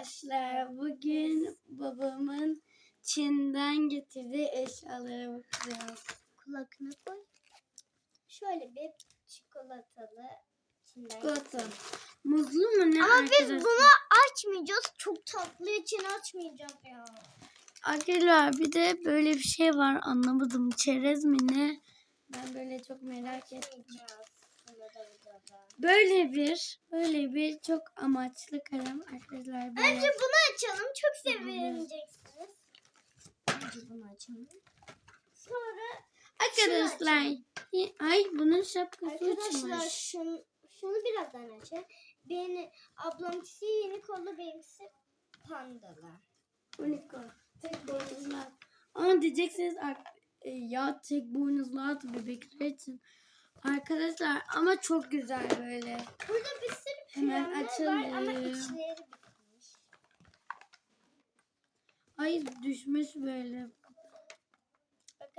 Arkadaşlar bugün babamın Çin'den getirdiği eşyalara bakacağız. Kulakına koy. Şöyle bir çikolatalı içinden. Çikolata. Muzlu mu ne Ama biz bunu açmayacağız. Çok tatlı için açmayacağız ya. Arkadaşlar bir de böyle bir şey var anlamadım. Çerez mi ne? Ben böyle çok merak ettim. Böyle bir, böyle bir çok amaçlı kalem arkadaşlar. Böyle. Önce bunu açalım. Çok sevineceksiniz. Önce bunu açalım. Sonra Arkadaşlar. Ay bunun şapkası arkadaşlar uçmuş. şunu, şunu birazdan açalım. Beni ablamkisi yeni kollu benimkisi pandalı. Unico. Tek boynuzlu at. Ama diyeceksiniz e, ya tek boynuzlu at bebekler için. Arkadaşlar ama çok güzel böyle. Burada bir sürü Hemen piyano var ama açalım. içleri bitmiş. Ay düşmüş böyle.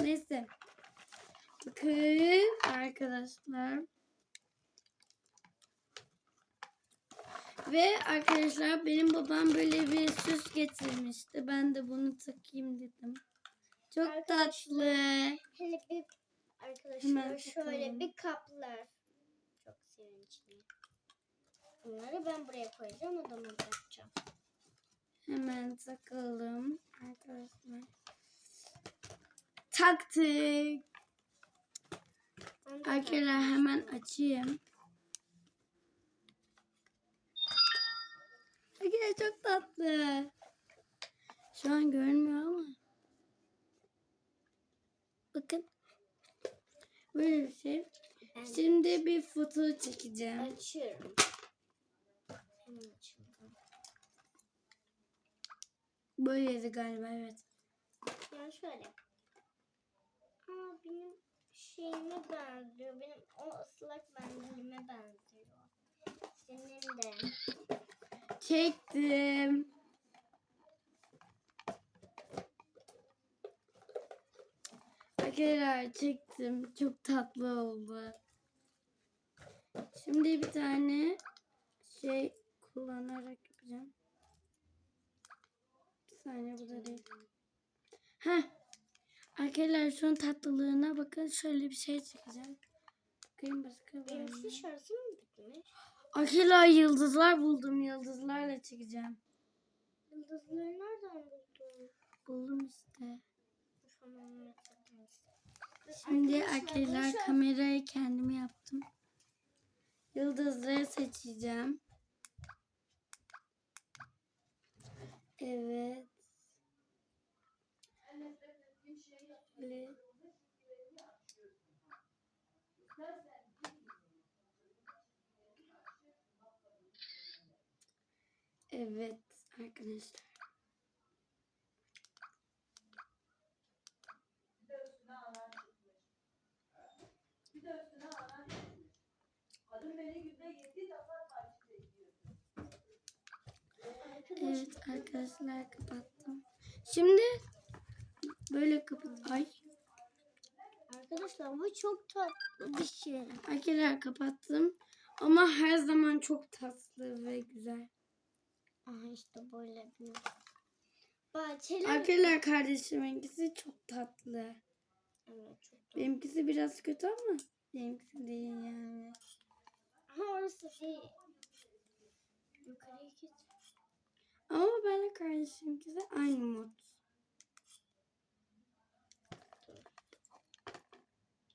Neyse. Bakın arkadaşlar. Ve arkadaşlar benim babam böyle bir süs getirmişti. Ben de bunu takayım dedim. Çok Arkadaşlar, tatlı. Hele bir arkadaşlar Hemen şöyle bir kaplar. Çok sevinçli. Bunları ben buraya koyacağım odama bırakacağım. Hemen takalım arkadaşlar. Taktık. Arkadaşlar hemen açayım. Arkadaşlar çok tatlı. Şu an görünmüyor ama. Bakın. Böyle bir şey. ben Şimdi bir foto çekeceğim. açıyorum. Böyleydi galiba evet. Yani şöyle. Aa benim şeyime benziyor. Benim o ıslak mendilime benziyor. Senin de. Çektim. Arkadaşlar çektim. Çok tatlı oldu. Şimdi bir tane şey kullanarak yapacağım. Bir saniye bu da değil. Heh. Arkadaşlar şunun tatlılığına bakın. Şöyle bir şey çekeceğim. Bakayım başka var? Benimki şarjım mı bitmiş? Arkadaşlar yıldızlar buldum. Yıldızlarla çekeceğim. Yıldızları nereden buldun? Buldum işte. Tamam. Şimdi Arkadaşlar, kamerayı kendim yaptım. Yıldızları seçeceğim. Evet. Böyle. Evet arkadaşlar. Evet arkadaşlar kapattım. Şimdi böyle kapat. Ay. Arkadaşlar bu çok tatlı bir şey. Arkadaşlar kapattım. Ama her zaman çok tatlı ve güzel. Aha işte böyle bir. Bahçeli. Arkadaşlar kardeşiminkisi çok tatlı. Evet çok tatlı. Benimkisi biraz kötü ama benimkisi değil yani. Aha orası değil. Yukarıya git. Ama benimle kardeşiminkisi aynı mod.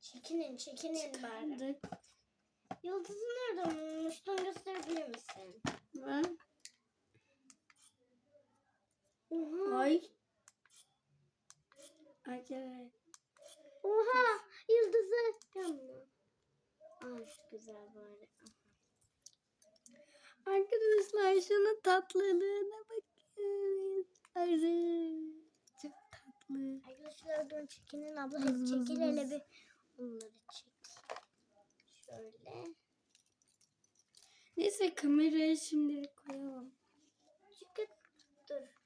Çekinin çekinin bari. Çıkardık. Yıldızı nereden bulmuştun gösterebilir misin? Ve Oha. ay. Arkadaşlar. Oha. Yıldızı. Yanma. Aa şu güzel bari. Arkadaşlar şunun tatlılığına bakın. Arı. Çok tatlı. Arkadaşlar dur çekinin abla. Vız çekil hele bir. Onları çek. Şöyle. Neyse kamerayı şimdilik koyalım. Çıkıt. Dur.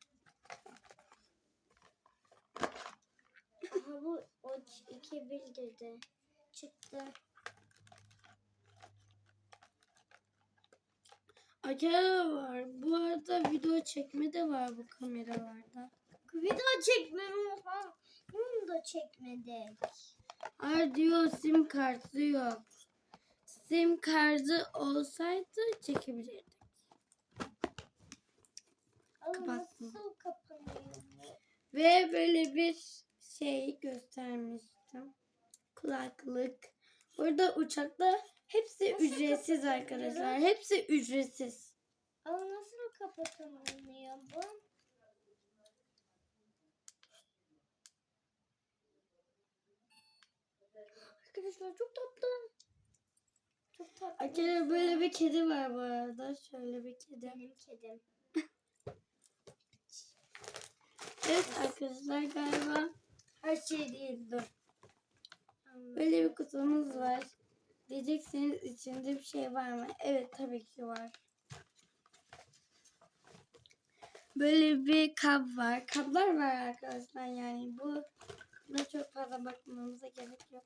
Aha bu o ç- iki bildirdi. Çıktı. Akela var. Bu arada video çekme de var bu kameralarda. Video çekmem oha. Bunu da çekmedik. Ay diyor sim kartı yok. Sim kartı olsaydı çekebilirdik. Kapattım. Ve böyle bir şey göstermiştim. Kulaklık. Burada uçakta hepsi Nasıl ücretsiz arkadaşlar. Hepsi ücretsiz. Ama nasıl kapatamıyor bu? Arkadaşlar çok tatlı. Çok tatlı. Akela böyle bir kedi var bu arada. Şöyle bir kedi. Benim kedim. Evet arkadaşlar galiba her şey değil dur. Böyle bir kutumuz var. Diyeceksiniz içinde bir şey var mı? Evet tabii ki var. Böyle bir kap var. Kaplar var arkadaşlar yani bu buna çok fazla bakmamıza gerek yok.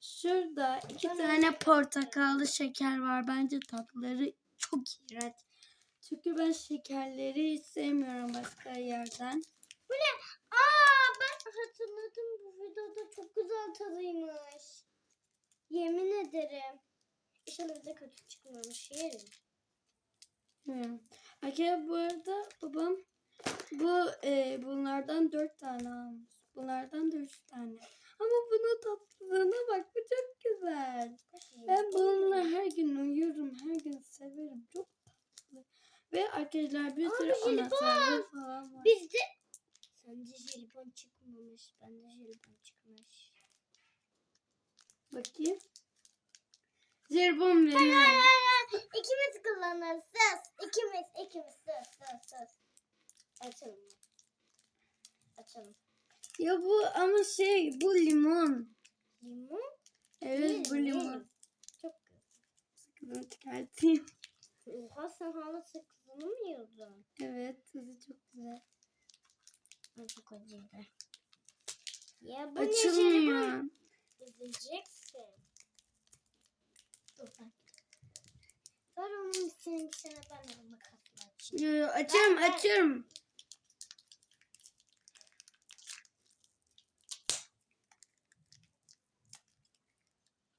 Şurada iki Ben tane portakallı şeker var. Bence tatları çok iğrenç. Çünkü ben şekerleri hiç sevmiyorum başka yerden. Bu ne? Aa ben hatırladım bu videoda çok güzel tadıymış. Yemin ederim. İnşallah bize kötü çıkmamış yerim. Hmm. Akea bu arada babam bu e, bunlardan dört tane almış. Bunlardan da üç tane. Ama bunun tatlılığına bak bu çok güzel. Ben bununla her gün uyurum, her gün severim. Çok tatlı. Ve arkadaşlar bir Aa, sürü anahtarı falan var. Bizde çıkmamış. Bende jelibon çıkmış. Bakayım. Jelibon benim. İkimiz kullanırız. Söz. İkimiz, ikimiz. Söz, söz, söz. Açalım. Açalım. Ya bu ama şey bu limon. Limon. Evet bu Ye, ye. limon. Çok. Sıkıntı çıkartayım. Oha sen hala sakızını mı yiyordun? Evet tadı çok güzel. Ay çok acıydı. Ya bu Açılmıyor. Üzüleceksin. Dur ben. Ver onun senin sana ben onu açayım. Yo, yo, açıyorum Ben-.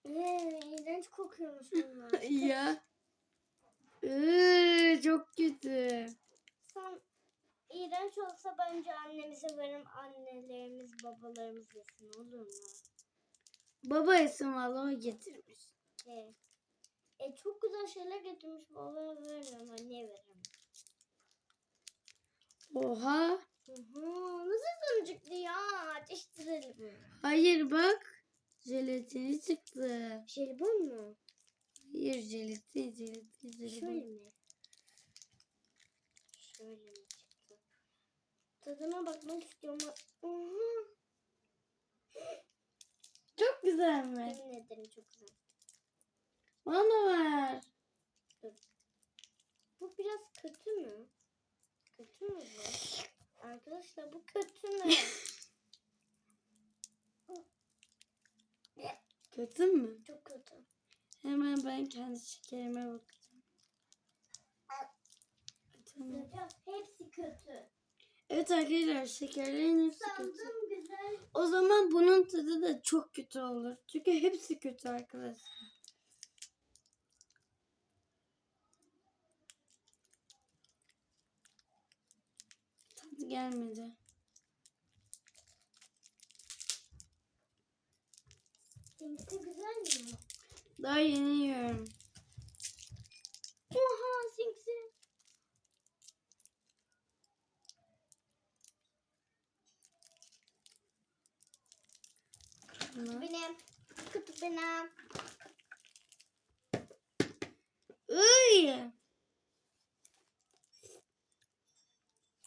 Eee iğrenç kokuyormuş bunlar. ya. Iıı, çok kötü. İğrenç olsa bence annemize verim annelerimiz babalarımız yesin olur mu? Baba isim valla o getirmiş. E, e çok güzel şeyler getirmiş babaya veririm anneye veririm. Oha. Hı hı, nasıl sonucuklu ya? Ateştirelim. Hayır bak. Jelatini çıktı. Jelibon mu? Hayır jelatin jelatin Şöyle jelibon. mi? Şöyle mi? Tadına bakmak istiyorum. Hı Çok güzel mi? Yemin ederim çok güzel. Bana ver. Bu biraz kötü mü? Kötü mü bu? Arkadaşlar bu kötü mü? Kötü mü? çok kötü. Hemen ben kendi şekerime bakacağım. Hepsi kötü. Evet arkadaşlar şekerlerin hepsi kötü. O zaman bunun tadı da çok kötü olur. Çünkü hepsi kötü arkadaşlar. Tadı gelmedi. Daha yeni yiyorum. Oha seninki. Bunu. Benim. Kötü benim. Iy!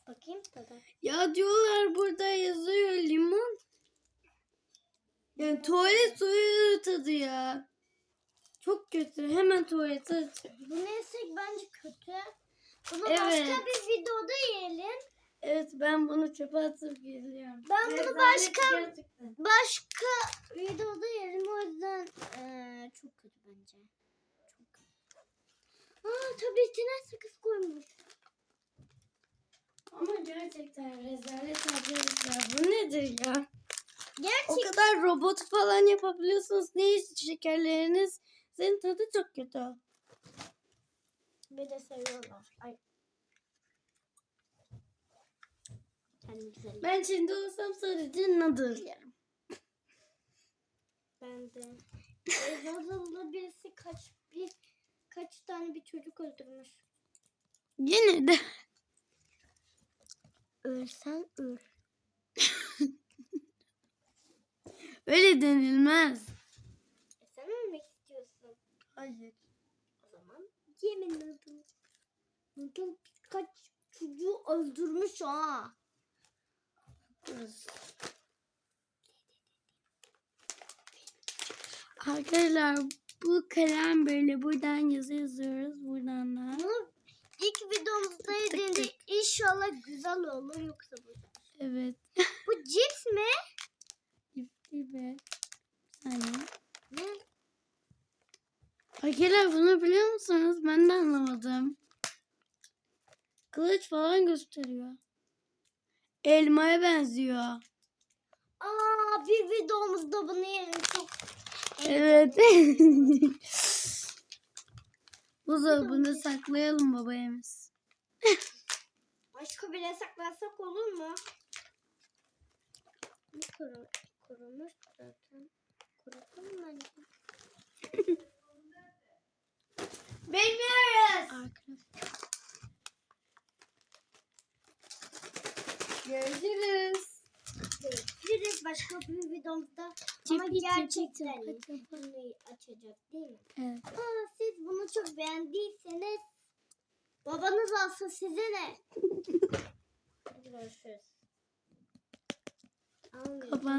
Bakayım tadı. Ya diyorlar burada yazıyor limon. Yani tuvalet suyu tadı ya. Çok kötü. Hemen tuvalete aç- Bunu yesek bence kötü. Bunu Evet. başka bir videoda yiyelim. Evet ben bunu çöpe atıp geliyorum. Ben bunu başka- gerçekten. Başka videoda yiyelim o yüzden eee, çok kötü bence. Aa tabletine sakız koymuş. Ama gerçekten rezalet arkadaşlar. Bu nedir ya? O Gerçek. kadar robot falan yapabiliyorsunuz. Ne şekerleriniz? Senin tadı çok kötü. Bir de seviyorlar. Ay. Ben şimdi olsam sadece noodle yerim. Ben de. Elazığlı birisi kaç bir kaç tane bir çocuk öldürmüş. Yine de. Ölsen öl. Öyle denilmez. E sen ölmek istiyorsun. Hayır. O zaman yemin ederim. Noodle birkaç çocuğu öldürmüş ha. Arkadaşlar bu kalem böyle buradan yazı yazıyoruz. Buradan da. Bunu ilk videomuzda yediğinde inşallah güzel olur yoksa bu. Evet. Bu cips mi? Be. Bir saniye. Ne? Arkadaşlar bunu biliyor musunuz? Ben de anlamadım. Kılıç falan gösteriyor. Elmaya benziyor. Aa bir videomuzda bunu yerim çok. Evet. Buzdolabını saklayalım babayımız. Başka bir saklarsak olur mu? Bu kuru, kurumuş zaten. Bence. Bilmiyoruz. Arkadaşlar. Görüşürüz. Başka bir videomuzda. Ama gerçekten bunu açacak değil mi? Evet. Aa, siz bunu çok beğendiyseniz babanız alsın size ne? Hadi Görüşürüz. Kapan